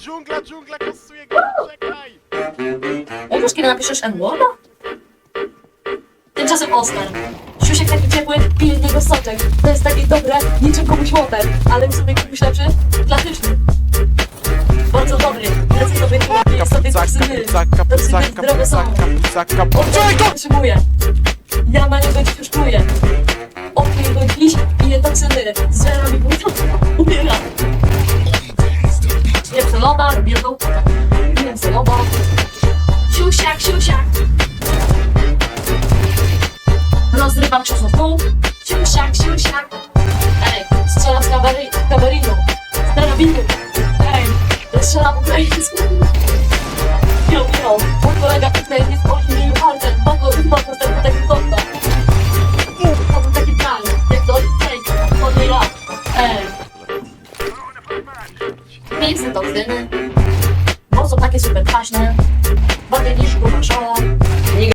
dżungla, dżungla, kosuje go, czekaj! Umiesz, kiedy napiszesz N-Worda? Tymczasem Oskar. Siusiek taki ciepły, pije z niego soczek. To jest takie dobre, niczym komuś łotem. Ale mi sobie kupisz lepszy, klasyczny. Bardzo dobry. Lecę sobie tu, napiję sobie Kapucaka, toksyny. kapucaka, Toksyny kapucaka, zdrowe są. Od czego potrzebuję? Ja na niego dziś już czuję. Odpiję go dziś, piję toksyny. Zżera mi mój umiera. Niecelona, biedną, niecelona. Siusiak, siusiak. Rozrywam krzesło w pół. Siusiak, siusiak. Ej, strzelam z kamery, kamerinu. Z karabinu. Ej, strzelam ukraińsku. Miejsce toksyny. Bo są takie super kwaśne.